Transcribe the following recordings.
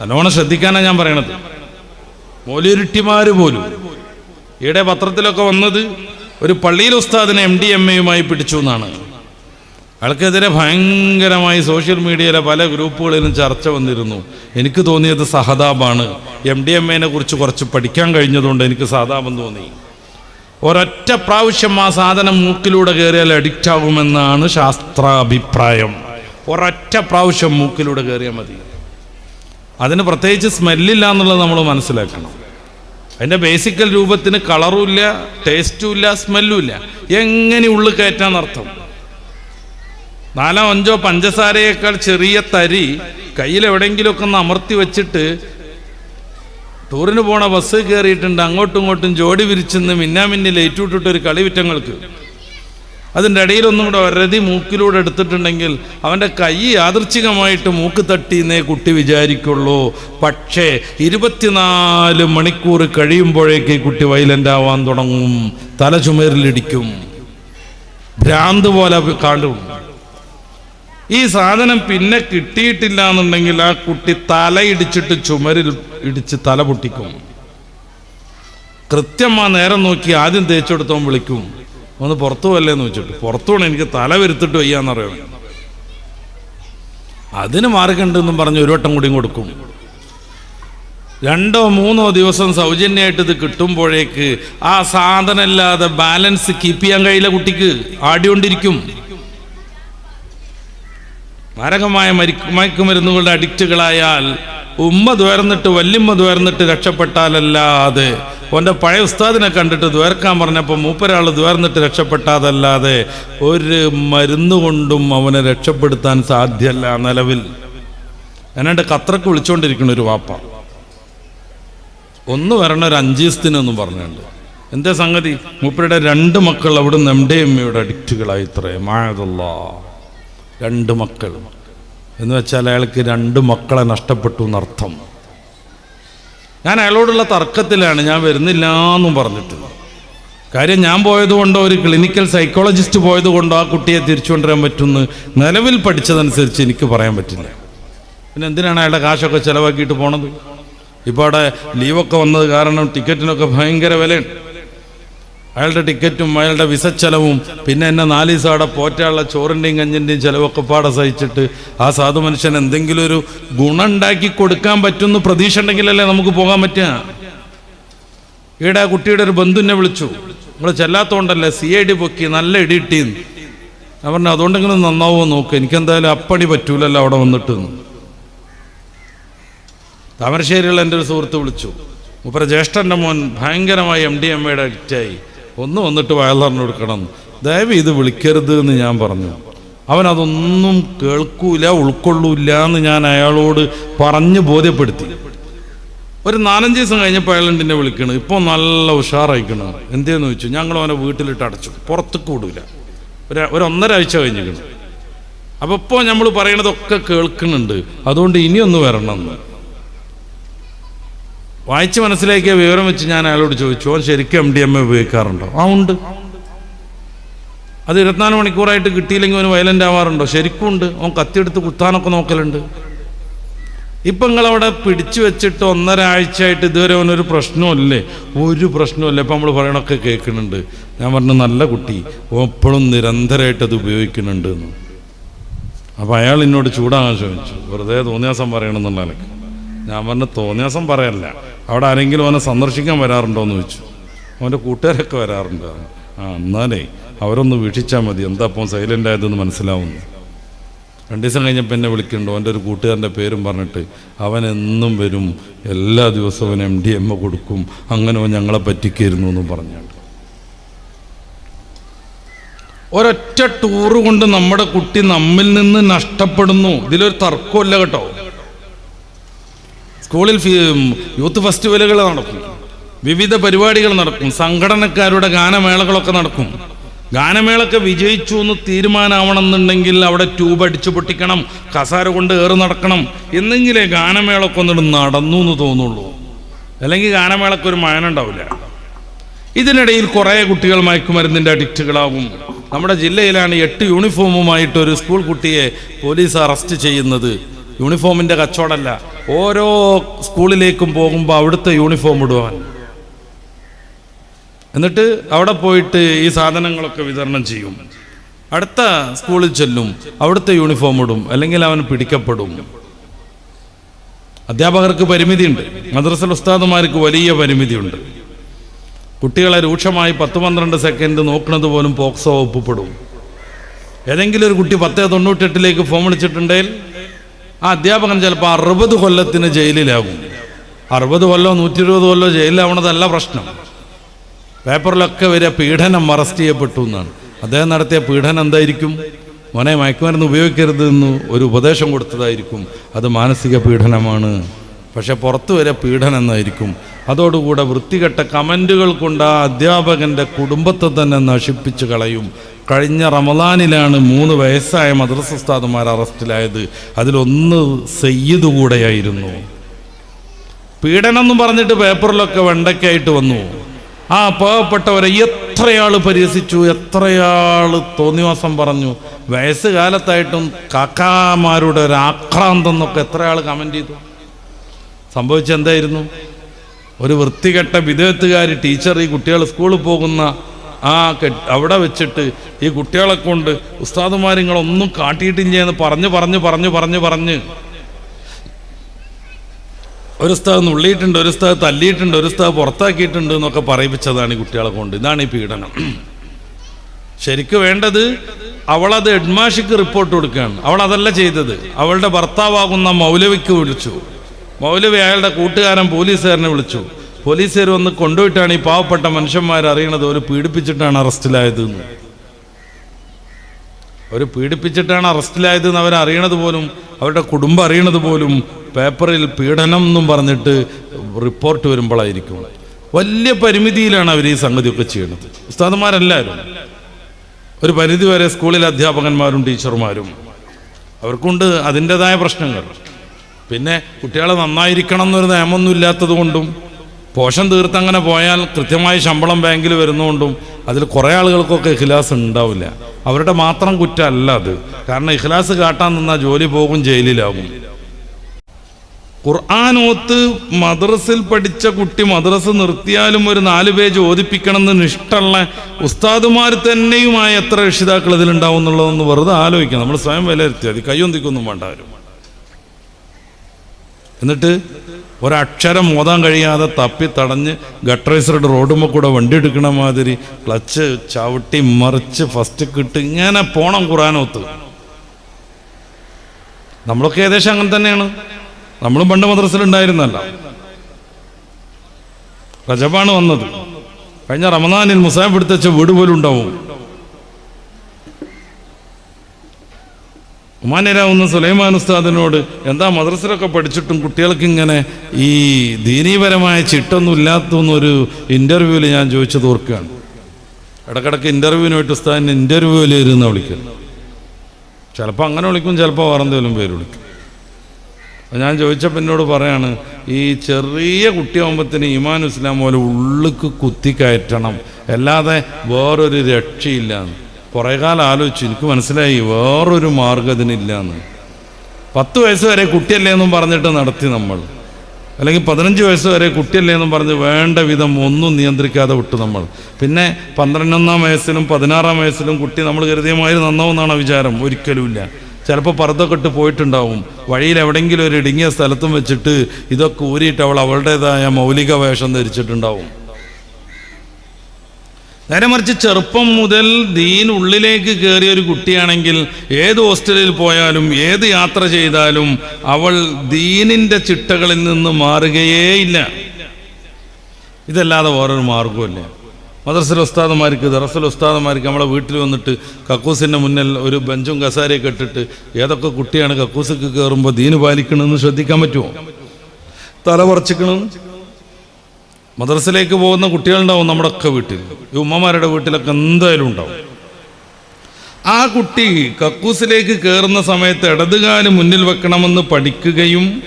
നല്ലോണം ശ്രദ്ധിക്കാനാണ് ഞാൻ പറയണത്. മോലിരുട്ടിമാര് പോലും ഈയിടെ പത്രത്തിലൊക്കെ വന്നത് ഒരു പള്ളിയിൽ ഉസ്താദിനെ എം ഡി എം എയുമായി പിടിച്ചു എന്നാണ്. അയാൾക്കെതിരെ ഭയങ്കരമായി സോഷ്യൽ മീഡിയയിലെ പല ഗ്രൂപ്പുകളിലും ചർച്ച വന്നിരുന്നു. എനിക്ക് തോന്നിയത് സഹതാപാണ്. എം ഡി എം എനെ കുറിച്ച് കുറച്ച് പഠിക്കാൻ കഴിഞ്ഞതുകൊണ്ട് എനിക്ക് സഹതാപം തോന്നി. ഒരൊറ്റ പ്രാവശ്യം ആ സാധനം മൂക്കിലൂടെ കയറിയാൽ അഡിക്റ്റ് ആകുമെന്നാണ് ശാസ്ത്രാഭിപ്രായം. ഒരൊറ്റ പ്രാവശ്യം മൂക്കിലൂടെ കയറിയാൽ മതി. അതിന് പ്രത്യേകിച്ച് സ്മെല്ലില്ല എന്നുള്ളത് നമ്മൾ മനസ്സിലാക്കണം. അതിന്റെ ബേസിക്കൽ രൂപത്തിന് കളറും ഇല്ല ടേസ്റ്റും ഇല്ല സ്മെല്ലും ഇല്ല. എങ്ങനെ ഉള്ളിൽ കയറ്റാന്നർത്ഥം നാലോ അഞ്ചോ പഞ്ചസാരയേക്കാൾ ചെറിയ തരി കയ്യിൽ എവിടെയെങ്കിലുമൊക്കെ ഒന്ന് അമർത്തി വെച്ചിട്ട് ടൂറിന് പോണ ബസ് കയറിയിട്ടുണ്ട് അങ്ങോട്ടും ഇങ്ങോട്ടും ജോഡി വിരിച്ചെന്ന് മിന്നാമിന്നി ലൈറ്റ് ഒരു കളി വിറ്റങ്ങൾക്ക്. അതിന്റെ ഇടയിലൊന്നും കൂടെ ഒരതി മൂക്കിലൂടെ എടുത്തിട്ടുണ്ടെങ്കിൽ അവന്റെ കൈ യാദൃച്ഛികമായിട്ട് മൂക്ക് തട്ടിയെന്നേ കുട്ടി വിചാരിക്കുള്ളൂ. പക്ഷേ ഇരുപത്തിനാല് മണിക്കൂർ കഴിയുമ്പോഴേക്ക് കുട്ടി വയലന്റ് ആവാൻ തുടങ്ങും. തല ചുമരിലിടിക്കും. ഭ്രാന്ത് പോലെ കാണും ഈ സാധനം പിന്നെ കിട്ടിയിട്ടില്ല എന്നുണ്ടെങ്കിൽ ആ കുട്ടി തല ഇടിച്ചിട്ട് ചുമരിൽ ഇടിച്ച് തല പൊട്ടിക്കും. കൃത്യം ആ നേരം നോക്കി ആദ്യം തേച്ചെടുത്തോൻ വിളിക്കും. ഒന്ന് പുറത്തു പോയല്ലേന്ന് വെച്ചിട്ട് പുറത്തു പോകണം എനിക്ക് തല വരുത്തിട്ട് വയ്യാന്നറിയാം അതിന് മാർഗമുണ്ടെന്നും പറഞ്ഞ് ഒരു വട്ടം കൂടി കൊടുക്കും. രണ്ടോ മൂന്നോ ദിവസം സൗജന്യമായിട്ട് ഇത് കിട്ടുമ്പോഴേക്ക് ആ സാധനം ഇല്ലാതെ ബാലൻസ് കീപ്പ് ചെയ്യാൻ കഴിയില്ല കുട്ടിക്ക്. ആടിക്കൊണ്ടിരിക്കും മാരകമായ മരി മയക്കുമരുന്നുകളുടെ അഡിക്റ്റുകളായാൽ ഉമ്മ തുയർന്നിട്ട് വല്യമ്മ തുയർന്നിട്ട് രക്ഷപ്പെട്ടാലല്ലാതെ ഓന്റെ പഴയ ഉസ്താദിനെ കണ്ടിട്ട് ദ്വേർക്കാൻ പറഞ്ഞപ്പോൾ മൂപ്പരാൾ ദ്വേർന്നിട്ട് രക്ഷപ്പെട്ടാതല്ലാതെ ഒരു മരുന്ന് കൊണ്ടും അവനെ രക്ഷപ്പെടുത്താൻ സാധ്യമല്ല നിലവിൽ. എന്നാണ്ട് കത്രക്ക് വിളിച്ചുകൊണ്ടിരിക്കുന്ന ഒരു വാപ്പ. ഒന്ന് വരണ ഒരു അഞ്ച് ദിവസത്തിനൊന്നും പറഞ്ഞുണ്ട്. എന്താ സംഗതി? മൂപ്പരുടെ രണ്ട് മക്കൾ അവിടുന്ന് എം ഡി എം എയുടെ അഡിക്റ്റുകളായി ഇത്രേ. മായതല്ല രണ്ട് മക്കൾ. എന്ന് വെച്ചാൽ അയാൾക്ക് രണ്ട് മക്കളെ നഷ്ടപ്പെട്ടു എന്നർത്ഥം. ഞാൻ അയാളോടുള്ള തർക്കത്തിലാണ് ഞാൻ വരുന്നില്ല എന്നും പറഞ്ഞിട്ട്. കാര്യം ഞാൻ പോയതുകൊണ്ടോ ഒരു ക്ലിനിക്കൽ സൈക്കോളജിസ്റ്റ് പോയതുകൊണ്ടോ ആ കുട്ടിയെ തിരിച്ചു കൊണ്ടുവരാൻ പറ്റുമെന്ന് നിലവിൽ പഠിച്ചതനുസരിച്ച് എനിക്ക് പറയാൻ പറ്റില്ല. പിന്നെ എന്തിനാണ് അയാളുടെ കാശൊക്കെ ചിലവാക്കിയിട്ട് പോണത്? ഇപ്പോൾ അവിടെ ലീവൊക്കെ വന്നത് കാരണം ടിക്കറ്റിനൊക്കെ ഭയങ്കര വിലയുണ്ട്. അയാളുടെ ടിക്കറ്റും അയാളുടെ വിസ ചെലവും പിന്നെ എന്നെ നാല് അവിടെ പോറ്റാനുള്ള ചോറിന്റെയും കഞ്ഞിന്റെയും ചിലവൊക്കെ പാടെ സഹിച്ചിട്ട് ആ സാധു മനുഷ്യൻ എന്തെങ്കിലും ഒരു ഗുണം ഉണ്ടാക്കി കൊടുക്കാൻ പറ്റുമെന്ന് പ്രതീക്ഷ ഉണ്ടെങ്കിലല്ലേ നമുക്ക് പോകാൻ പറ്റുക? ഈടെ ആ കുട്ടിയുടെ ഒരു ബന്ധുവിനെ വിളിച്ചു. നമ്മൾ ചെല്ലാത്തോണ്ടല്ലേ സി ഐ ഡി പൊക്കി നല്ല ഇടിയിട്ടീന്ന് ഞാൻ പറഞ്ഞു അതുകൊണ്ടെങ്കിലും നന്നാവുമോ നോക്ക്. എനിക്കെന്തായാലും അപ്പണി പറ്റൂലല്ലോ അവിടെ വന്നിട്ട്. താമരശ്ശേരിയുള്ള എന്റെ ഒരു സുഹൃത്ത് വിളിച്ചു. മുപ്പര ജ്യേഷ്ഠന്റെ മോൻ ഭയങ്കരമായി എം ഡി എം എയുടെ അഡിക്റ്റായി ഒന്ന് വന്നിട്ട് വയലറിന് കൊടുക്കണം. ദയവ് ഇത് വിളിക്കരുത് എന്ന് ഞാൻ പറഞ്ഞു. അവൻ അതൊന്നും കേൾക്കൂല ഉൾക്കൊള്ളൂല എന്ന് ഞാൻ അയാളോട് പറഞ്ഞ് ബോധ്യപ്പെടുത്തി. ഒരു നാലഞ്ച് ദിവസം കഴിഞ്ഞപ്പോൾ വിളിക്കണം വിളിക്കണ്? ഇപ്പോൾ നല്ല ഉഷാറായിക്കണ്. എന്തേന്ന് ചോദിച്ചു? ഞങ്ങൾ അവനെ വീട്ടിലിട്ട് അടച്ചു. പുറത്തേക്ക് വിടൂല. ഒരു ഒരു ഒന്നര ആഴ്ച കഴിഞ്ഞിരിക്കണം അപ്പോൾ ഇപ്പോൾ നമ്മൾ പറയണതൊക്കെ കേൾക്കുന്നുണ്ട്. അതുകൊണ്ട് ഇനിയൊന്ന് വരണം എന്ന്. വായിച്ച് മനസ്സിലാക്കിയ വിവരം വെച്ച് ഞാൻ അയാളോട് ചോദിച്ചു അവൻ ശരിക്കും എം ഡി എം എ ഉപയോഗിക്കാറുണ്ടോ? ആ ഉണ്ട്. അത് ഇരുപത്തിനാല് മണിക്കൂറായിട്ട് കിട്ടിയില്ലെങ്കിൽ അവന് വയലന്റ് ആവാറുണ്ടോ? ശരിക്കും ഉണ്ട്. അവൻ കത്തിയെടുത്ത് കുത്താനൊക്കെ നോക്കലുണ്ട്. ഇപ്പം നിങ്ങളവിടെ പിടിച്ചു വെച്ചിട്ട് ഒന്നര ആഴ്ചയായിട്ട് ഇതുവരെ അവനൊരു പ്രശ്നമില്ലേ ഒരു പ്രശ്നമില്ല ഇപ്പം നമ്മൾ പറയണൊക്കെ കേൾക്കുന്നുണ്ട്. ഞാൻ പറഞ്ഞു നല്ല കുട്ടി. എപ്പോഴും നിരന്തരമായിട്ട് അത് ഉപയോഗിക്കുന്നുണ്ട് എന്ന്. അപ്പം അയാൾ എന്നോട് ചൂടാകാൻ ശ്രമിച്ചു. വെറുതെ തോന്നിയാസം പറയണമെന്നുള്ള ഞാൻ പറഞ്ഞു തോന്നിയാസം പറയല്ല. അവിടെ ആരെങ്കിലും അവനെ സന്ദർശിക്കാൻ വരാറുണ്ടോ എന്ന് ചോദിച്ചു. അവന്റെ കൂട്ടുകാരൊക്കെ വരാറുണ്ട്. ആ എന്നാലേ അവരൊന്ന് വീക്ഷിച്ചാൽ മതി. എന്താ അപ്പം സൈലന്റ് ആയതെന്ന് മനസ്സിലാവുന്നു. രണ്ട് ദിവസം കഴിഞ്ഞപ്പോൾ എന്നെ വിളിക്കുന്നുണ്ടോ. അവന്റെ ഒരു കൂട്ടുകാരന്റെ പേരും പറഞ്ഞിട്ട് അവൻ എന്നും വരും. എല്ലാ ദിവസവും എം ഡി എം എ കൊടുക്കും. അങ്ങനെ ഞങ്ങളെ പറ്റിക്കായിരുന്നു എന്നും പറഞ്ഞാണ്ട് ഒരൊറ്റ ടൂറ് കൊണ്ട് നമ്മുടെ കുട്ടി നമ്മിൽ നിന്ന് നഷ്ടപ്പെടുന്നു. ഇതിലൊരു തർക്കമില്ല കേട്ടോ. സ്കൂളിൽ യൂത്ത് ഫെസ്റ്റിവലുകൾ നടക്കും. വിവിധ പരിപാടികൾ നടക്കും. സംഘടനക്കാരുടെ ഗാനമേളകളൊക്കെ നടക്കും. ഗാനമേളൊക്കെ വിജയിച്ചു എന്ന് തീരുമാനമാവണമെന്നുണ്ടെങ്കിൽ അവിടെ ട്യൂബ് അടിച്ചു പൊട്ടിക്കണം കസാര കൊണ്ട് ഏറ് നടക്കണം എന്നെങ്കിലേ ഗാനമേളൊക്കെ ഒന്നിട്ട് നടന്നു എന്ന് തോന്നുള്ളൂ. അല്ലെങ്കിൽ ഗാനമേളക്ക് ഒരു മായന ഉണ്ടാവില്ല ഇതിനിടയിൽ കുറേ കുട്ടികൾ മയക്കുമരുന്നിന്റെ അഡിക്റ്റുകളാവും. നമ്മുടെ ജില്ലയിലാണ് എട്ട് യൂണിഫോമുമായിട്ട് ഒരു സ്കൂൾ കുട്ടിയെ പോലീസ് അറസ്റ്റ് ചെയ്യുന്നത്. യൂണിഫോമിന്റെ കച്ചവടമല്ല. ഓരോ സ്കൂളിലേക്കും പോകുമ്പോൾ അവിടുത്തെ യൂണിഫോം ഇടുവാൻ. എന്നിട്ട് അവിടെ പോയിട്ട് ഈ സാധനങ്ങളൊക്കെ വിതരണം ചെയ്യും. അടുത്ത സ്കൂളിൽ ചെല്ലും അവിടുത്തെ യൂണിഫോം ഇടും അല്ലെങ്കിൽ അവൻ പിടിക്കപ്പെടും. അധ്യാപകർക്ക് പരിമിതിയുണ്ട്. മദ്രസൽ ഉസ്താദുമാർക്ക് വലിയ പരിമിതിയുണ്ട്. കുട്ടികളെ രൂക്ഷമായി പത്ത് പന്ത്രണ്ട് സെക്കൻഡ് നോക്കുന്നത് പോലും പോക്സോ ഒപ്പപ്പെടും. ഏതെങ്കിലും ഒരു കുട്ടി പത്ത് തൊണ്ണൂറ്റെട്ടിലേക്ക് ഫോം വിളിച്ചിട്ടുണ്ടെങ്കിൽ ആ അധ്യാപകൻ ചിലപ്പോൾ അറുപത് കൊല്ലത്തിന് ജയിലിലാകും. അറുപത് കൊല്ലോ നൂറ്റി ഇരുപത് കൊല്ലോ ജയിലിലാവണതല്ല പ്രശ്നം. പേപ്പറിലൊക്കെ വരെ പീഡനം അറസ്റ്റ് ചെയ്യപ്പെട്ടു എന്നാണ്. അദ്ദേഹം നടത്തിയ പീഡനം എന്തായിരിക്കും? മോനെ മയക്കുമരുന്ന് ഉപയോഗിക്കരുത് എന്ന് ഒരു ഉപദേശം കൊടുത്തതായിരിക്കും. അത് മാനസിക പീഡനമാണ്. പക്ഷെ പുറത്തു വരെ പീഡനം എന്നായിരിക്കും. അതോടുകൂടെ വൃത്തികെട്ട കമന്റുകൾ കൊണ്ട് ആ അധ്യാപകന്റെ കുടുംബത്തെ തന്നെ നശിപ്പിച്ചു കളയും. കഴിഞ്ഞ റമദാനിലാണ് മൂന്ന് വയസ്സായ മദ്രസ ഉസ്താദുമാർ അറസ്റ്റിലായത്. അതിലൊന്ന് സയ്യിദ് കൂടെയായിരുന്നു. പീഡനം എന്ന് പറഞ്ഞിട്ട് പേപ്പറിലൊക്കെ വെണ്ടയ്ക്കായിട്ട് വന്നു. ആ പാവപ്പെട്ടവരെ എത്രയാൾ പരിഹസിച്ചു എത്രയാൾ തോന്നിവാസം പറഞ്ഞു. വയസ്സ് കാലത്തായിട്ടും കാക്കാമാരുടെ ഒരു ആക്രാന്തം എന്നൊക്കെ എത്രയാൾ കമന്റ് ചെയ്തു. സംഭവിച്ചത് എന്തായിരുന്നു ഒരു വൃത്തികെട്ട വിദേഹത്തുകാരി ടീച്ചർ ഈ കുട്ടികൾ സ്കൂളിൽ പോകുന്ന ആ അവിടെ വെച്ചിട്ട് ഈ കുട്ടികളെ കൊണ്ട് ഉസ്താദുമാരിങ്ങളൊന്നും കാട്ടിയിട്ടില്ല എന്ന് പറഞ്ഞ് പറഞ്ഞ് പറഞ്ഞ് പറഞ്ഞ് പറഞ്ഞ് ഒരു സ്ഥലം നുള്ളിയിട്ടുണ്ട് ഒരു സ്ഥലം തല്ലിയിട്ടുണ്ട് ഒരു സ്ഥലം പുറത്താക്കിയിട്ടുണ്ട് എന്നൊക്കെ പറയിപ്പിച്ചതാണ് ഈ കുട്ടികളെ കൊണ്ട്. ഇതാണ് ഈ പീഡനം. ശരിക്ക് വേണ്ടത് അവളത് ഹെഡ്മാഷിക്ക് റിപ്പോർട്ട് കൊടുക്കുകയാണ്. അവൾ അതല്ല ചെയ്തത്. അവളുടെ ഭർത്താവാകുന്ന മൗലവിക്ക് വിളിച്ചു. മൗലവി അയാളുടെ കൂട്ടുകാരൻ പോലീസുകാരനെ വിളിച്ചു. പോലീസുകാർ വന്ന് കൊണ്ടുപോയിട്ടാണ് ഈ പാവപ്പെട്ട മനുഷ്യന്മാർ അറിയണത്. അവർ പീഡിപ്പിച്ചിട്ടാണ് അറസ്റ്റിലായത് എന്ന്. അവർ പീഡിപ്പിച്ചിട്ടാണ് അറസ്റ്റിലായത് എന്ന് അവരറിയണത് പോലും അവരുടെ കുടുംബം അറിയണത് പോലും പേപ്പറിൽ പീഡനം എന്നും പറഞ്ഞിട്ട് റിപ്പോർട്ട് വരുമ്പോഴായിരിക്കും വലിയ പരിമിതിയിലാണ് അവർ ഈ സംഗതിയൊക്കെ ചെയ്യുന്നത് ഉസ്താദന്മാരെല്ലാവരും ഒരു പരിധി വരെ സ്കൂളിലെ അധ്യാപകന്മാരും ടീച്ചർമാരും അവർക്കുണ്ട് അതിന്റെതായ പ്രശ്നങ്ങൾ. പിന്നെ കുട്ടികളെ നന്നായിരിക്കണം എന്നൊരു നിയമമൊന്നും ഇല്ലാത്തത് കൊണ്ടും പോഷൻ തീർത്തങ്ങനെ പോയാൽ കൃത്യമായി ശമ്പളം ബാങ്കിൽ വരുന്നതുകൊണ്ടും അതിൽ കുറേ ആളുകൾക്കൊക്കെ ഇഖ്ലാസ് ഉണ്ടാവില്ല. അവരുടെ മാത്രം കുറ്റമല്ല അത്. കാരണം ഇഖ്ലാസ് കാട്ടാൻ നിന്നാൽ ജോലി പോകും ജയിലിലാകും. ഖുർആാനോത്ത് മദ്രസിൽ പഠിച്ച കുട്ടി മദ്രസ് നിർത്തിയാലും ഒരു നാല് പേജ് ഓദിപ്പിക്കണം എന്ന് ഇഷ്ടമുള്ള ഉസ്താദുമാർ തന്നെയുമായ എത്ര രക്ഷിതാക്കൾ ഇതിലുണ്ടാവും എന്നുള്ളതൊന്ന് വെറുതെ ആലോചിക്കണം. നമ്മൾ സ്വയം വിലയിരുത്തി. അത് കയ്യൊന്തിക്കൊന്നും വേണ്ട എന്നിട്ട് ഒരക്ഷരം മോതാൻ കഴിയാതെ തപ്പി തടഞ്ഞ് ഗട്ടറൈസറുടെ റോഡുമ്പോൾ കൂടെ വണ്ടി എടുക്കണ മാതിരി ക്ലച്ച് ചവിട്ടി മറിച്ച് ഫസ്റ്റ് കിട്ട് ഇങ്ങനെ പോണം ഖുറാനോത്ത്. നമ്മളൊക്കെ ഏകദേശം അങ്ങനെ തന്നെയാണ്. നമ്മളും പണ്ട് മദ്രസിലുണ്ടായിരുന്നല്ല റജബാണ് വന്നത്. കഴിഞ്ഞ റമദാനിൽ മുസാബ് എടുത്തുവെച്ച വീട് പോലും ഉണ്ടാവും. ഉമാനിരാവുന്ന സുലൈമാൻ ഉസ്താദിനോട് എന്താ മദ്രസയിലൊക്കെ പഠിച്ചിട്ടും കുട്ടികൾക്ക് ഇങ്ങനെ ഈ ദീനീപരമായ ചിട്ടൊന്നും ഇല്ലാത്തൊന്നൊരു ഇന്റർവ്യൂവിൽ ഞാൻ ചോദിച്ചു തോർക്കുകയാണ് ഇടക്കിടക്ക് ഇന്റർവ്യൂവിന് ഉസ്താദിന് ഇന്റർവ്യൂവിൽ ഇരുന്ന് വിളിക്കും ചിലപ്പോൾ അങ്ങനെ വിളിക്കും ചിലപ്പോൾ വേറെ എന്തെങ്കിലും പേര് വിളിക്കും. അപ്പോൾ ഞാൻ ചോദിച്ചപ്പോൾ എന്നോട് പറയാണ് ഈ ചെറിയ കുട്ടിയാകുമ്പത്തിന് ഇമാൻ ഇസ്ലാം പോലെ ഉള്ളിക്ക് കുത്തി കയറ്റണം. അല്ലാതെ വേറൊരു രക്ഷയില്ല എന്ന്. കുറേ കാലം ആലോചിച്ചു. എനിക്ക് മനസ്സിലായി വേറൊരു മാർഗം ഇതിനില്ല എന്ന് പത്ത് വയസ്സ് വരെ കുട്ടിയല്ലേ എന്നും പറഞ്ഞിട്ട് നടത്തി നമ്മൾ. അല്ലെങ്കിൽ പതിനഞ്ച് വയസ്സ് വരെ കുട്ടിയല്ലേ എന്നും പറഞ്ഞ് വേണ്ട വിധം ഒന്നും നിയന്ത്രിക്കാതെ വിട്ടു നമ്മൾ. പിന്നെ പന്ത്രണ്ടൊന്നാം വയസ്സിലും പതിനാറാം വയസ്സിലും കുട്ടി നമ്മൾ കരുതിയമായി നന്നാവുമെന്നാണ് വിചാരം. ഒരിക്കലുമില്ല ചിലപ്പോൾ പർദ്ദൊക്കെ ഇട്ട് പോയിട്ടുണ്ടാവും. വഴിയിൽ എവിടെയെങ്കിലും ഒരു ഇടുങ്ങിയ സ്ഥലത്തും വെച്ചിട്ട് ഇതൊക്കെ ഊരിയിട്ട് അവൾ അവളുടേതായ മൗലിക വേഷം ധരിച്ചിട്ടുണ്ടാവും. നേരെ മറിച്ച് ചെറുപ്പം മുതൽ ദീൻ ഉള്ളിലേക്ക് കയറിയ ഒരു കുട്ടിയാണെങ്കിൽ ഏത് ഹോസ്റ്റലിൽ പോയാലും ഏത് യാത്ര ചെയ്താലും അവൾ ദീനിന്റെ ചിട്ടകളിൽ നിന്ന് മാറുകയേയില്ല. ഇതല്ലാതെ വേറൊരു മാർഗവുമില്ല മദ്രസൽ ഉസ്താദന്മാർക്ക് ദറസൽ ഉസ്താദന്മാർക്ക് നമ്മളെ വീട്ടിൽ വന്നിട്ട് കക്കൂസിന്റെ മുന്നിൽ ഒരു ബെഞ്ചും കസാരയൊക്കെ ഇട്ടിട്ട് ഏതൊക്കെ കുട്ടിയാണ് കക്കൂസൊക്കെ കയറുമ്പോൾ ദീന് പാലിക്കണമെന്ന് ശ്രദ്ധിക്കാൻ പറ്റുമോ? തല പറിച്ചിക്കണം? മദ്രസയിലേക്ക് പോകുന്ന കുട്ടികളുണ്ടാവും നമ്മുടെയൊക്കെ വീട്ടിൽ. ഈ ഉമ്മമാരുടെ വീട്ടിലൊക്കെ എന്തായാലും ഉണ്ടാവും. ആ കുട്ടി കക്കൂസിലേക്ക് കയറുന്ന സമയത്ത് ഇടതുകാൽ മുന്നിൽ വെക്കണമെന്ന് പഠിക്കുകയും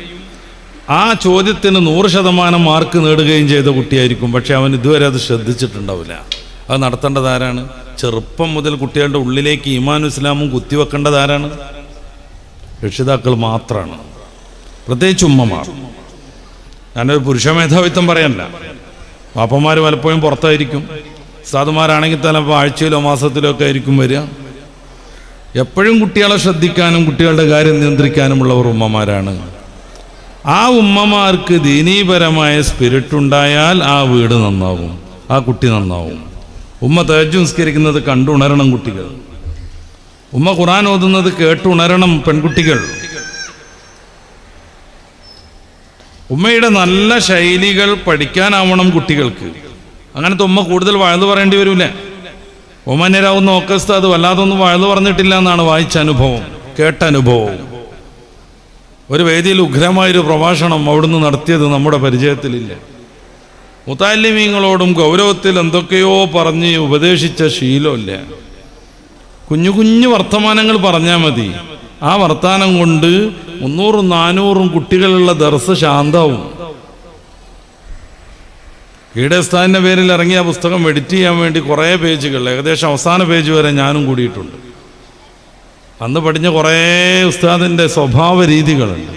ആ ചോദ്യത്തിന് നൂറ് ശതമാനം മാർക്ക് നേടുകയും ചെയ്ത കുട്ടിയായിരിക്കും. പക്ഷെ അവൻ ഇതുവരെ അത് ശ്രദ്ധിച്ചിട്ടുണ്ടാവില്ല. അത് നടത്തേണ്ടത് ആരാണ്? ചെറുപ്പം മുതൽ കുട്ടികളുടെ ഉള്ളിലേക്ക് ഈമാനും ഇസ്ലാമും കുത്തിവെക്കേണ്ടത് ആരാണ്? രക്ഷിതാക്കൾ മാത്രമാണ് പ്രത്യേകിച്ച് ഉമ്മമാർ. ഞാനൊരു പുരുഷ മേധാവിത്വം പറയല്ല. പാപ്പന്മാർ പലപ്പോഴും പുറത്തായിരിക്കും. സാധുമാരാണെങ്കിൽ തന്നെ ഇപ്പോൾ ആഴ്ചയിലോ മാസത്തിലോ ഒക്കെ ആയിരിക്കും വരിക. എപ്പോഴും കുട്ടികളെ ശ്രദ്ധിക്കാനും കുട്ടികളുടെ കാര്യം നിയന്ത്രിക്കാനുമുള്ളവർ ഉമ്മമാരാണ്. ആ ഉമ്മമാർക്ക് ദീനീപരമായ സ്പിരിറ്റ് ഉണ്ടായാൽ ആ വീട് നന്നാവും ആ കുട്ടി നന്നാവും. ഉമ്മ തേജ് സംസ്കരിക്കുന്നത് കണ്ടുണരണം കുട്ടികൾ. ഉമ്മ ഖുറാൻ ഓതുന്നത് കേട്ടുണരണം പെൺകുട്ടികൾ. ഉമ്മയുടെ നല്ല ശൈലികൾ പഠിക്കാനാവണം കുട്ടികൾക്ക്. അങ്ങനത്തെ ഉമ്മ കൂടുതൽ വാഴ്ന്നു പറയേണ്ടി വരില്ല? ഒമന്യരാവുന്ന ഓക്കസ്ത അത് വല്ലാതൊന്നും വാഴ്ന്നു പറഞ്ഞിട്ടില്ല എന്നാണ് വായിച്ച അനുഭവം കേട്ട അനുഭവം. ഒരു വേദിയിൽ ഉഗ്രമായൊരു പ്രഭാഷണം അവിടുന്ന് നടത്തിയത് നമ്മുടെ പരിചയത്തിലില്ല? മുത്താലിമീങ്ങളോടും ഗൗരവത്തിൽ എന്തൊക്കെയോ പറഞ്ഞ് ഉപദേശിച്ച ശീലമില്ല കുഞ്ഞു കുഞ്ഞു വർത്തമാനങ്ങൾ പറഞ്ഞാൽ മതി. ആ വർത്താനം കൊണ്ട് മുന്നൂറും നാനൂറും കുട്ടികളുള്ള ദർസ് ശാന്താവും. കീടസ്ഥാനിന്റെ പേരിൽ ഇറങ്ങിയ പുസ്തകം എഡിറ്റ് ചെയ്യാൻ വേണ്ടി കുറേ പേജുകൾ ഏകദേശം അവസാന പേജ് വരെ ഞാനും കൂടിയിട്ടുണ്ട്. അന്ന് പഠിച്ച കുറേ ഉസ്താദിന്റെ സ്വഭാവ രീതികളുണ്ട്.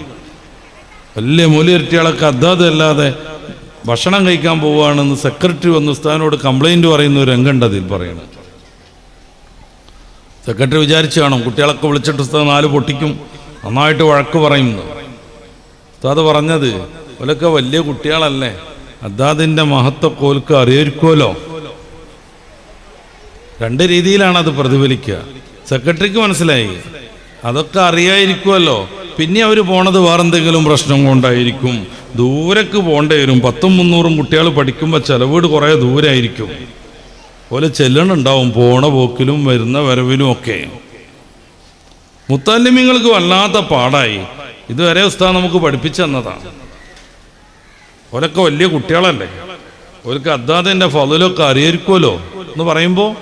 വലിയ മൂലിയരട്ടികളൊക്കെ അല്ലാതെ ഭക്ഷണം കഴിക്കാൻ പോവുകയാണെന്ന് സെക്രട്ടറി വന്ന് ഉസ്താദിനോട് കംപ്ലൈന്റ് പറയുന്ന ഒരു രംഗമുണ്ട് അതിൽ പറയണത് സെക്രട്ടറി വിചാരിച്ചു കാണും കുട്ടികളൊക്കെ വിളിച്ചിട്ട് ഉസ്താദ് നാല് പൊട്ടിക്കും. നന്നായിട്ട് വഴക്ക് പറയുന്നു. ഉസ്താദ് പറഞ്ഞത് ഓലൊക്കെ വലിയ കുട്ടികളല്ലേ അദ്ദാദിന്റെ മഹത്വ കോൽക്ക് അറിയായിരിക്കുമല്ലോ രണ്ട് രീതിയിലാണ് അത് പ്രതിഫലിക്കുക. സെക്രട്ടറിക്ക് മനസ്സിലായി അതൊക്കെ അറിയായിരിക്കുമല്ലോ പിന്നെ അവർ പോണത് വേറെന്തെങ്കിലും പ്രശ്നം കൊണ്ടായിരിക്കും. ദൂരക്ക് പോകേണ്ടി വരും. പത്തും മുന്നൂറും കുട്ടികൾ പഠിക്കുമ്പോൾ ചെലവീട് കുറേ ദൂരമായിരിക്കും പോലെ ചെല്ലണുണ്ടാവും പോണ പോക്കിലും വരുന്ന വരവിലും ഒക്കെ. മുത്തല്ലിമിങ്ങൾക്ക് വല്ലാത്ത പാടായി. ഇതുവരെ ഉസ്താദ് നമുക്ക് പഠിപ്പിച്ചു തന്നതാണ്. ഓലൊക്കെ വലിയ കുട്ടികളല്ലേ? ഓർക്ക് അദ്ദാദിന്റെ ഫലൊക്കെ അറിയായിരിക്കുമല്ലോ എന്ന് പറയുമ്പോൾ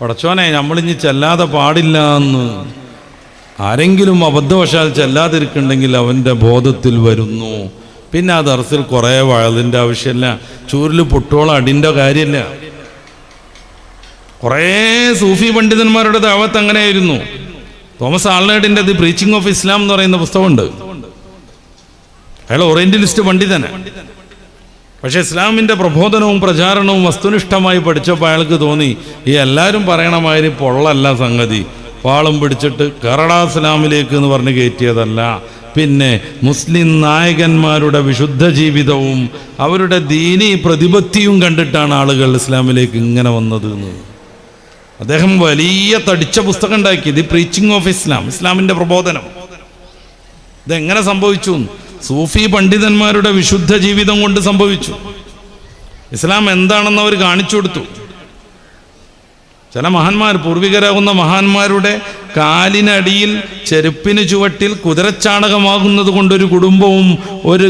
പടച്ചോനെ നമ്മളിഞ്ഞ് ചെല്ലാതെ പാടില്ല എന്ന്. ആരെങ്കിലും അബദ്ധവശാൽ ചെല്ലാതിരിക്കുന്നുണ്ടെങ്കിൽ അവന്റെ ബോധത്തിൽ വരുന്നു. പിന്നെ ആ ദർസിൽ കുറേ വഴതിന്റെ ആവശ്യമില്ല. ചൂരിൽ പൊട്ടോളം അടിന്റെ കാര്യമില്ല. കുറേ സൂഫി പണ്ഡിതന്മാരുടെ ദാവത്ത് അങ്ങനെയായിരുന്നു. തോമസ് ആൾനേഡിന്റെ ദി പ്രീച്ചിങ് ഓഫ് ഇസ്ലാം എന്ന് പറയുന്ന പുസ്തകമുണ്ട്. അയാൾ ഓറിയന്റലിസ്റ്റ് പണ്ഡിതന്. പക്ഷെ ഇസ്ലാമിന്റെ പ്രബോധനവും പ്രചാരണവും വസ്തുനിഷ്ഠമായി പഠിച്ചപ്പോൾ അയാൾക്ക് തോന്നി ഈ എല്ലാവരും പറയണ മാതിരി പൊള്ളല്ല സംഗതി. പാളം പിടിച്ചിട്ട് കേരള ഇസ്ലാമിലേക്ക് എന്ന് പറഞ്ഞ് കയറ്റിയതല്ല. പിന്നെ മുസ്ലിം നായകന്മാരുടെ വിശുദ്ധ ജീവിതവും അവരുടെ ദീനീ പ്രതിപത്തിയും കണ്ടിട്ടാണ് ആളുകൾ ഇസ്ലാമിലേക്ക് ഇങ്ങനെ വന്നത് എന്ന്. അദ്ദേഹം വലിയ തടിച്ച പുസ്തകം ഉണ്ടാക്കി ദി പ്രീച്ചിങ് ഓഫ് ഇസ്ലാം ഇസ്ലാമിന്റെ പ്രബോധനം. ഇതെങ്ങനെ സംഭവിച്ചു? സൂഫി പണ്ഡിതന്മാരുടെ വിശുദ്ധ ജീവിതം കൊണ്ട് സംഭവിച്ചു. ഇസ്ലാം എന്താണെന്ന് അവർ കാണിച്ചു കൊടുത്തു. ചില മഹാന്മാർ പൂർവികരാകുന്ന മഹാന്മാരുടെ കാലിനടിയിൽ ചെരുപ്പിന് ചുവട്ടിൽ കുതിരച്ചാണകമാകുന്നത് കൊണ്ട് ഒരു കുടുംബവും ഒരു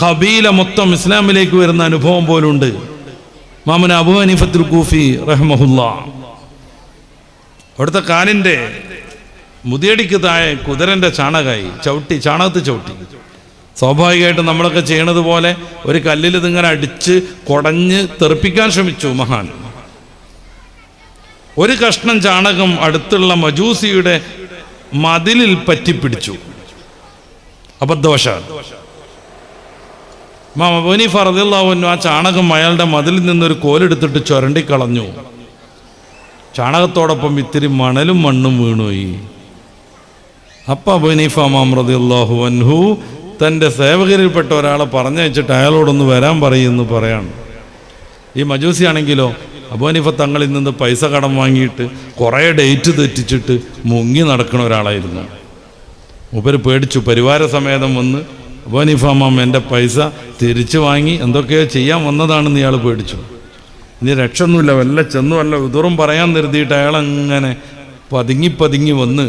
ഖബീല മൊത്തം ഇസ്ലാമിലേക്ക് വരുന്ന അനുഭവം പോലുണ്ട്. മാമൻ അബു ഹനീഫത്തുൽ കൂഫി റഹ്മഹുല്ല. അവിടുത്തെ കാലിന്റെ മുതിയടിക്ക് താഴെ കുതിരന്റെ ചാണകമായി ചവിട്ടി ചാണകത്ത് ചവിട്ടി. സ്വാഭാവികമായിട്ട് നമ്മളൊക്കെ ചെയ്യണത് പോലെ ഒരു കല്ലിൽ ഇതിങ്ങനെ അടിച്ച് കുടഞ്ഞ് തെറിപ്പിക്കാൻ ശ്രമിച്ചു മഹാൻ. ഒരു കഷ്ണം ചാണകം അടുത്തുള്ള മജൂസിയുടെ മതിലിൽ പറ്റിപ്പിടിച്ചു. അബദ്ധവശാൽ. മാമബോനി ഫറദില്ലാവുന്നു ആ ചാണകം അയാളുടെ മതിലിൽ നിന്നൊരു കോലെടുത്തിട്ട് ചുരണ്ടിക്കളഞ്ഞു. ചാണകത്തോടൊപ്പം ഇത്തിരി മണലും മണ്ണും വീണുപോയി. അപ്പ അബുനീഫ മാം റദിള്ളാഹു അൻഹു തന്റെ സേവകരിൽപ്പെട്ട ഒരാളെ പറഞ്ഞയച്ചിട്ട് അയാളോടൊന്ന് വരാൻ പറയുമെന്ന് പറയാണ്. ഈ മജൂസി ആണെങ്കിലോ അബോനിഫ തങ്ങളിൽ നിന്ന് പൈസ കടം വാങ്ങിയിട്ട് കുറേ ഡേറ്റ് തെറ്റിച്ചിട്ട് മുങ്ങി നടക്കുന്ന ഒരാളായിരുന്നു. ഉപര് പേടിച്ചു. പരിവാര സമേതം വന്ന് അബോനിഫാമാം എന്റെ പൈസ തിരിച്ചു വാങ്ങി എന്തൊക്കെയോ ചെയ്യാൻ വന്നതാണെന്ന് ഇയാൾ പേടിച്ചു. ഇനി രക്ഷൊന്നുമില്ല വല്ല ചെന്നു വല്ല ഉതുറും പറയാൻ നിർത്തിയിട്ട് അയാൾ അങ്ങനെ പതുങ്ങി പതുങ്ങി വന്ന്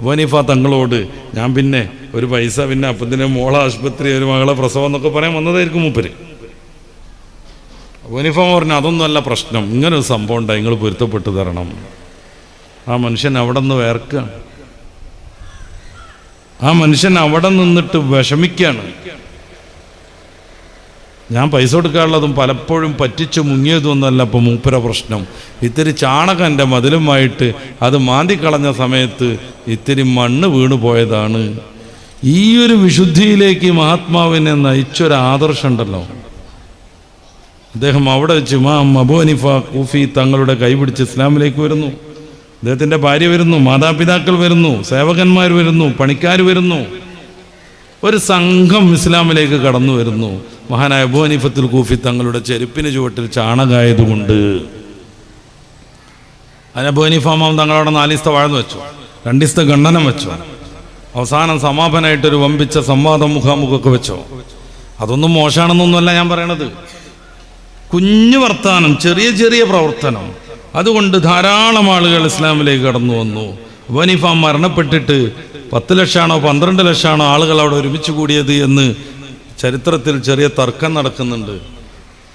അബോനിഫ തങ്ങളോട് ഞാൻ പിന്നെ ഒരു പൈസ പിന്നെ അപ്പത്തിന്റെ മോളെ ആശുപത്രി ഒരു മകളെ പ്രസവം എന്നൊക്കെ പറയാൻ വന്നതായിരിക്കും മൂപ്പര്. യൂണിഫോം പറഞ്ഞു അതൊന്നുമല്ല പ്രശ്നം. ഇങ്ങനെ ഒരു സംഭവം ഉണ്ടായി. നിങ്ങൾ പൊരുത്തപ്പെട്ട് തരണം. ആ മനുഷ്യൻ അവിടെ നിന്ന് വേർക്കുകയാണ് ആ മനുഷ്യൻ അവിടെ നിന്നിട്ട് വിഷമിക്കുകയാണ് ഞാൻ പൈസ കൊടുക്കാനുള്ളതും പലപ്പോഴും പറ്റിച്ചു മുങ്ങിയതൊന്നല്ല ഇപ്പോൾ മൂപ്പര പ്രശ്നം. ഇത്തിരി ചാണകം എന്റെ മതിലുമായിട്ട് അത് മാന്തിക്കളഞ്ഞ സമയത്ത് ഇത്തിരി മണ്ണ് വീണു പോയതാണ്. ഈ ഒരു വിശുദ്ധിയിലേക്ക് മഹാത്മാവിനെ നയിച്ചൊരു ആദർശം ഉണ്ടല്ലോ. അദ്ദേഹം അവിടെ വെച്ച് മാ മബോനിഫ കൂഫി തങ്ങളുടെ കൈപിടിച്ച് ഇസ്ലാമിലേക്ക് വരുന്നു. അദ്ദേഹത്തിന്റെ ഭാര്യ വരുന്നു മാതാപിതാക്കൾ വരുന്നു സേവകന്മാർ വരുന്നു പണിക്കാർ വരുന്നു. ഒരു സംഘം ഇസ്ലാമിലേക്ക് കടന്നു വരുന്നു. മഹാനായ ബോനിഫത്തുൽ കൂഫി തങ്ങളുടെ ചെരുപ്പിന് ചുവട്ടിൽ ചാണകായതുകൊണ്ട് അതിനെ അബു ഹനീഫ മാം തങ്ങളവിടെ നാലിസ്ത വാഴ്ന്നു വെച്ചു. രണ്ടിസ്ത ഖണ്ഡനം വെച്ചു. അവസാനം സമാപനമായിട്ടൊരു വമ്പിച്ച സംവാദം മുഖാമുഖമൊക്കെ വെച്ചോ. അതൊന്നും മോശമാണെന്നൊന്നുമല്ല ഞാൻ പറയണത്. കുഞ്ഞു വർത്താനം ചെറിയ ചെറിയ പ്രവർത്തനം. അതുകൊണ്ട് ധാരാളം ആളുകൾ ഇസ്ലാമിലേക്ക് കടന്നു വന്നു. വനിഫാം മരണപ്പെട്ടിട്ട് പത്ത് ലക്ഷമാണോ പന്ത്രണ്ട് ലക്ഷമാണോ ആളുകൾ അവിടെ ഒരുമിച്ച് കൂടിയത് എന്ന് ചരിത്രത്തിൽ ചെറിയ തർക്കം നടക്കുന്നുണ്ട്.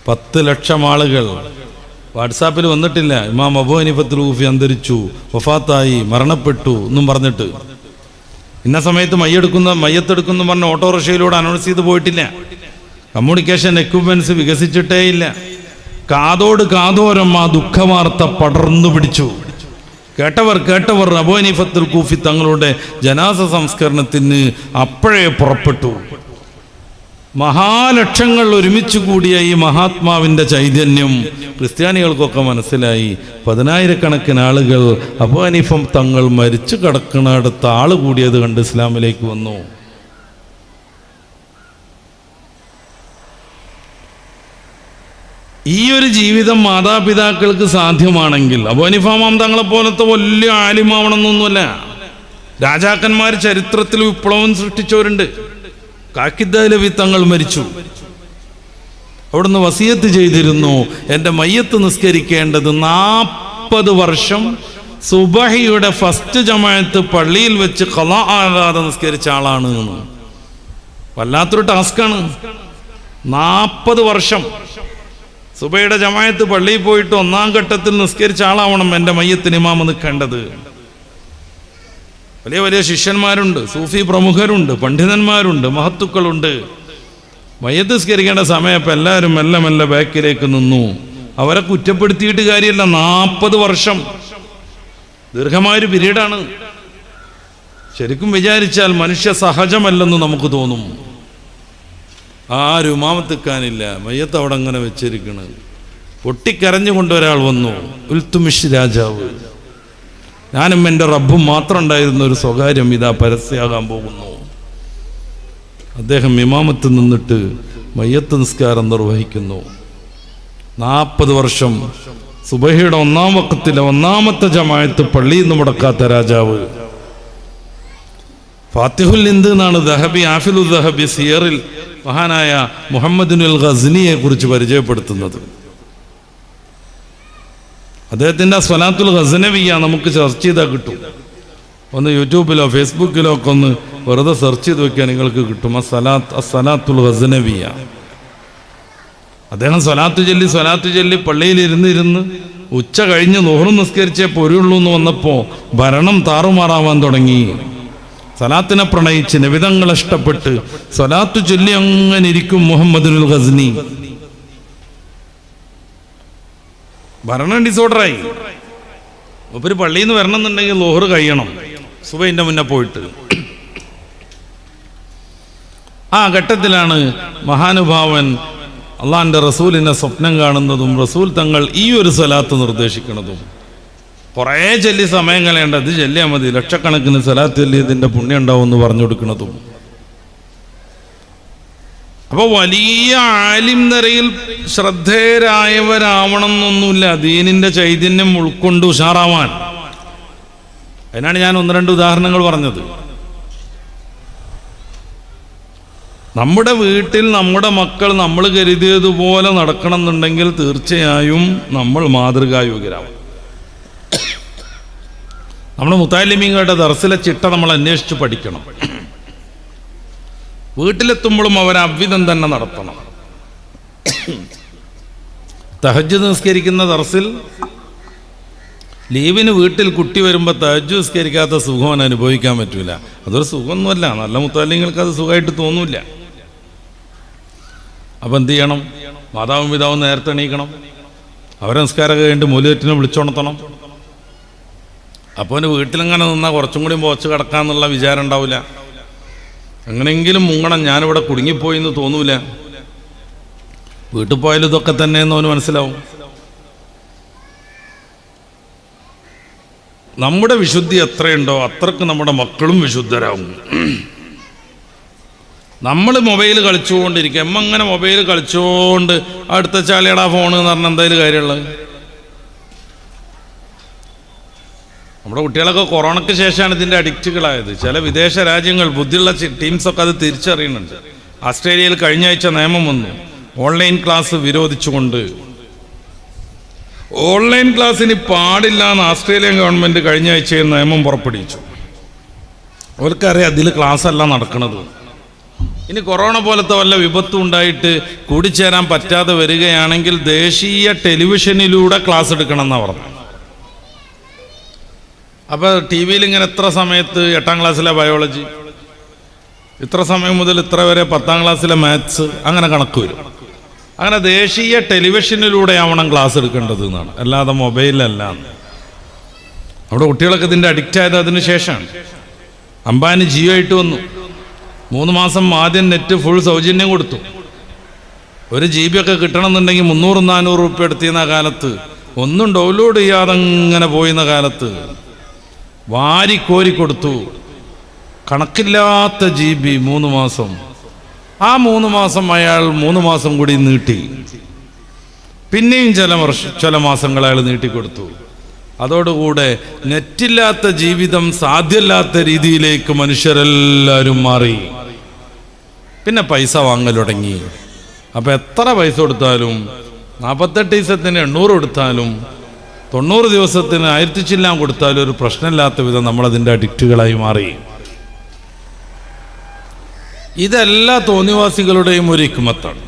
പത്ത് ലക്ഷം ആളുകൾ. വാട്സാപ്പിൽ വന്നിട്ടില്ല. ഇമാം അബു ഹനീഫത്തുൽ ഊഫി അന്തരിച്ചു വഫാത്തായി മരണപ്പെട്ടു എന്നും പറഞ്ഞിട്ട്. ഇന്ന സമയത്ത് മയ്യെടുക്കുന്ന മയ്യത്തെടുക്കുന്നു പറഞ്ഞ ഓട്ടോറിക്ഷയിലൂടെ അനൗൺസ് ചെയ്ത് പോയിട്ടില്ല. കമ്മ്യൂണിക്കേഷൻ എക്യുപ്മെന്റ്സ് വികസിച്ചിട്ടേ ഇല്ല. കാതോട് കാതോരം ആ ദുഃഖവാർത്ത പടർന്നു പിടിച്ചു. കേട്ടവർ കേട്ടവർ അബു ഹനീഫത്തുൽ കൂഫി തങ്ങളുടെ ജനാസ സംസ്കരണത്തിന് അപ്പോഴേ പുറപ്പെട്ടു. മഹാലക്ഷങ്ങൾ ഒരുമിച്ച് കൂടിയ ഈ മഹാത്മാവിന്റെ ചൈതന്യം ക്രിസ്ത്യാനികൾക്കൊക്കെ മനസ്സിലായി. പതിനായിരക്കണക്കിന് ആളുകൾ അബാനിഫം തങ്ങൾ മരിച്ചു കിടക്കുന്നിടത്ത് ആൾ കൂടിയത് കണ്ട് ഇസ്ലാമിലേക്ക് വന്നു. ഈ ഒരു ജീവിതം മാതാപിതാക്കൾക്ക് സാധ്യമാണെങ്കിൽ അബു ഹനീഫാമാം തങ്ങളെ പോലത്തെ വലിയ ആലിമാവണമെന്നൊന്നുമല്ല. രാജാക്കന്മാർ ചരിത്രത്തിൽ വിപ്ലവം സൃഷ്ടിച്ചവരുണ്ട്. കാക്കിദ്ദാലവി തങ്ങൾ മരിച്ചു. അവിടുന്ന് വസിയത്ത് ചെയ്തിരുന്നു. എന്റെ മയ്യത്ത് നിസ്കരിക്കേണ്ടത് നാൽപ്പത് വർഷം സുബഹിയുടെ ഫസ്റ്റ് ജമായത്ത് പള്ളിയിൽ വെച്ച് കല ആകാതെ നിസ്കരിച്ച ആളാണ് എന്ന്. വല്ലാത്തൊരു ടാസ്ക്കാണ്. നാൽപ്പത് വർഷം സുബയുടെ ജമായത്ത് പള്ളിയിൽ പോയിട്ട് ഒന്നാം ഘട്ടത്തിൽ നിസ്കരിച്ച ആളാവണം എന്റെ മയ്യത്തിന് ഇമാമ നിൽക്കേണ്ടത്. വലിയ വലിയ ശിഷ്യന്മാരുണ്ട് സൂഫി പ്രമുഖരുണ്ട് പണ്ഡിതന്മാരുണ്ട് മഹത്തുക്കളുണ്ട്. വയ്യത്തിസ്കരിക്കേണ്ട സ്കരിക്കേണ്ട സമയപ്പം എല്ലാവരും മെല്ലെ മെല്ലെ ബാക്കിലേക്ക് നിന്നു. അവരെ കുറ്റപ്പെടുത്തിയിട്ട് കാര്യമല്ല. നാൽപ്പത് വർഷം. ദീർഘമായൊരു പിരീഡാണ്. ശരിക്കും വിചാരിച്ചാൽ മനുഷ്യ സഹജമല്ലെന്ന് നമുക്ക് തോന്നും. ആരും മാമത്തിക്കാനില്ല. മയ്യത്ത് അവിടെ അങ്ങനെ വെച്ചിരിക്കണത് പൊട്ടിക്കരഞ്ഞുകൊണ്ട് ഒരാൾ വന്നു. ഉൽത്തുമിഷ് രാജാവ്. ഞാനും എന്റെ റബ്ബും മാത്രം ഉണ്ടായിരുന്ന ഒരു സ്വകാര്യം ഇതാ പരസ്യമാകാൻ പോകുന്നു. അദ്ദേഹം ഇമാമത്ത് നിന്നിട്ട് മയ്യത്ത് നിസ്കാരം നിർവഹിക്കുന്നു. നാൽപ്പത് വർഷം സുബഹിയുടെ ഒന്നാം വക്കത്തിലെ ഒന്നാമത്തെ ജമായത്ത് പള്ളിയിൽ നിന്ന് മുടക്കാത്ത രാജാവ്. ഫാത്തിഹുൽ ഇന്ദ് എന്നാണ് ദഹബി ആഫിലു സിയറിൽ മഹാനായ മുഹമ്മദിനുൽ ഗസ്നിയെ കുറിച്ച് പരിചയപ്പെടുത്തുന്നത്. അദ്ദേഹത്തിന്റെ സ്വലാത്തുൽ ഹസനവിയ നമുക്ക് സെർച്ച് ചെയ്താൽ കിട്ടും. ഒന്ന് യൂട്യൂബിലോ ഫേസ്ബുക്കിലോ ഒക്കെ ഒന്ന് വെറുതെ സെർച്ച് ചെയ്ത് വെക്കാൻ നിങ്ങൾക്ക് കിട്ടും. ആ സലാത്ത് ആ സലാത്തുൽ ഖസനവിയ അദ്ദേഹം സ്വലാത്ത് ചൊല്ലി സ്വലാത്ത് ചൊല്ലി പള്ളിയിൽ ഇരുന്ന് ഉച്ച കഴിഞ്ഞ് നോഹറും നിസ്കരിച്ചേ പൊരുള്ളൂ എന്ന് വന്നപ്പോൾ ഭരണം താറുമാറാവാൻ തുടങ്ങി. സലാത്തിനെ പ്രണയിച്ച് നിവിധങ്ങൾ ഇഷ്ടപ്പെട്ട് സ്വലാത്ത് ചൊല്ലി അങ്ങനെ ഇരിക്കും മുഹമ്മദുൽ ഖസ്നി ഭരണം ഡിസോർഡറായി ഒരു പള്ളിയിൽ നിന്ന് വരണം എന്നുണ്ടെങ്കിൽ ലോഹർ കഴിയണം സുബൈന്റെ മുന്നേ പോയിട്ട്. ആ ഘട്ടത്തിലാണ് മഹാനുഭാവൻ അള്ളാഹിന്റെ റസൂലിനെ സ്വപ്നം കാണുന്നതും റസൂൽ തങ്ങൾ ഈ ഒരു സ്വലാത്ത് നിർദ്ദേശിക്കുന്നതും കുറേ ചൊല്ലി സമയം കളയേണ്ട ഇത് ചൊല്ലിയാൽ മതി. ലക്ഷക്കണക്കിന് സ്വലാത്ത് ചൊല്ലിയതിന്റെ പുണ്യം ഉണ്ടാവും എന്ന് പറഞ്ഞു കൊടുക്കുന്നതും അപ്പൊ വലിയ ആലിം നിരയിൽ ശ്രദ്ധേയരായവരാവണം എന്നൊന്നുമില്ല ദീനിന്റെ ചൈതന്യം ഉൾക്കൊണ്ട് ഉഷാറാവാൻ. അതിനാണ് ഞാൻ ഒന്ന് രണ്ട് ഉദാഹരണങ്ങൾ പറഞ്ഞത്. നമ്മുടെ വീട്ടിൽ നമ്മുടെ മക്കൾ നമ്മൾ കരുതിയതുപോലെ നടക്കണം എന്നുണ്ടെങ്കിൽ തീർച്ചയായും നമ്മൾ മാതൃകായോഗ്യരാവും നമ്മുടെ മുത്താലിമീങ്ങളുടെ ദർസിലെ ചിട്ട നമ്മൾ അന്വേഷിച്ച് പഠിക്കണം. വീട്ടിലെത്തുമ്പോഴും അവർ അവിധം തന്നെ നടത്തണം. തഹജ് നിസ്കരിക്കുന്ന ദർസിൽ ലീവിന് വീട്ടിൽ കുട്ടി വരുമ്പോൾ തഹജ് നിസ്കരിക്കാത്ത സുഖം അവൻ അനുഭവിക്കാൻ പറ്റില്ല അതൊരു സുഖമൊന്നുമല്ല. നല്ല മുത്താലിങ്ങൾക്ക് അത് സുഖമായിട്ട് തോന്നില്ല. അപ്പം എന്ത് ചെയ്യണം? മാതാവും പിതാവും നേരത്തെ എണീക്കണം. അവരെ നിസ്കാരം കഴിഞ്ഞിട്ട് മൂലയറ്റിനെ വിളിച്ചുണർത്തണം അപ്പോൾ വീട്ടിലിങ്ങനെ നിന്നാൽ കുറച്ചും കൂടി പോച്ച് കിടക്കാന്നുള്ള വിചാരം ഉണ്ടാവില്ല എങ്ങനെയെങ്കിലും മുങ്ങണം. ഞാനിവിടെ കുടുങ്ങിപ്പോയി എന്ന് തോന്നൂല. വീട്ടിൽ പോയാലും ഇതൊക്കെ തന്നെ എന്ന് അവന് മനസ്സിലാവും. നമ്മുടെ വിശുദ്ധി എത്രയുണ്ടോ അത്രയ്ക്ക് നമ്മുടെ മക്കളും വിശുദ്ധരാകും. നമ്മൾ മൊബൈൽ കളിച്ചുകൊണ്ടിരിക്കുക. എമ്മ അങ്ങനെ മൊബൈൽ കളിച്ചുകൊണ്ട് അടുത്ത ചാളിയടാ ഫോൺ എന്ന് പറഞ്ഞാൽ എന്തായാലും കാര്യമുള്ളത്? നമ്മുടെ കുട്ടികളൊക്കെ കൊറോണയ്ക്ക് ശേഷമാണ് ഇതിന്റെ അഡിക്റ്റുകളായത്. ചില വിദേശ രാജ്യങ്ങൾ ബുദ്ധിയുള്ള ടീംസൊക്കെ അത് തിരിച്ചറിയുന്നുണ്ട്. ആസ്ട്രേലിയയിൽ കഴിഞ്ഞ ആഴ്ച നിയമം വന്നു. Online class വിരോധിച്ചുകൊണ്ട്. ഓൺലൈൻ ക്ലാസ്സിന് പാടില്ല എന്ന് ആസ്ട്രേലിയൻ ഗവൺമെന്റ് കഴിഞ്ഞ ആഴ്ചയിൽ നിയമം പുറപ്പെടുവിച്ചു. അവർക്കറിയാം അതിൽ ക്ലാസ് അല്ല നടക്കുന്നത് ഇനി കൊറോണ പോലത്തെ വല്ല വിപത്തും ഉണ്ടായിട്ട് കൂടിച്ചേരാൻ പറ്റാതെ വരികയാണെങ്കിൽ ദേശീയ ടെലിവിഷനിലൂടെ ക്ലാസ് എടുക്കണമെന്നാണ് പറഞ്ഞത്. അപ്പോൾ ടി വിയിൽ ഇങ്ങനെ എത്ര സമയത്ത് എട്ടാം ക്ലാസ്സിലെ ബയോളജി ഇത്ര സമയം മുതൽ ഇത്ര വരെ പത്താം ക്ലാസ്സിലെ മാത്സ് അങ്ങനെ കണക്ക് വരും. അങ്ങനെ ദേശീയ ടെലിവിഷനിലൂടെ ആവണം ക്ലാസ് എടുക്കേണ്ടത് എന്നാണ്. അല്ലാതെ മൊബൈലല്ല അവിടെ കുട്ടികളൊക്കെ ഇതിന്റെ അഡിക്റ്റ് ആയത് അതിന് ശേഷമാണ്. അംബാനി ജിയോ ആയിട്ട് വന്നു. മൂന്ന് മാസം ആദ്യം നെറ്റ് ഫുൾ സൗജന്യം കൊടുത്തു. ഒരു ജി ബി ഒക്കെ കിട്ടണമെന്നുണ്ടെങ്കിൽ മുന്നൂറ് നാനൂറ് റുപ്യ എടുത്തിരുന്ന കാലത്ത് ഒന്നും ഡൗൺലോഡ് ചെയ്യാതെ ഇങ്ങനെ പോയിരുന്ന കാലത്ത് വാരിക്കോരി കൊടുത്തു കണക്കില്ലാത്ത ജി ബി മൂന്ന് മാസം. ആ മൂന്ന് മാസം അയാൾ മൂന്ന് മാസം കൂടി നീട്ടി. പിന്നെയും ചില വർഷ ചില മാസങ്ങൾ അയാൾ നീട്ടിക്കൊടുത്തു. അതോടുകൂടെ നെറ്റില്ലാത്ത ജീവിതം സാധ്യമല്ലാത്ത രീതിയിലേക്ക് മനുഷ്യരെല്ലാവരും മാറി. പിന്നെ പൈസ വാങ്ങൽ തുടങ്ങി. അപ്പം എത്ര പൈസ കൊടുത്താലും നാൽപ്പത്തെട്ട് ദിവസത്തിന് എണ്ണൂറ് കൊടുത്താലും തൊണ്ണൂറ് ദിവസത്തിന് ആയിരത്തി ചില്ലാൻ കൊടുത്താലും ഒരു പ്രശ്നമില്ലാത്ത വിധം നമ്മളതിന്റെ അഡിക്റ്റുകളായി മാറി. ഇതെല്ലാ തോന്നിവാസികളുടെയും ഒരു ഇക്കുമത്താണ്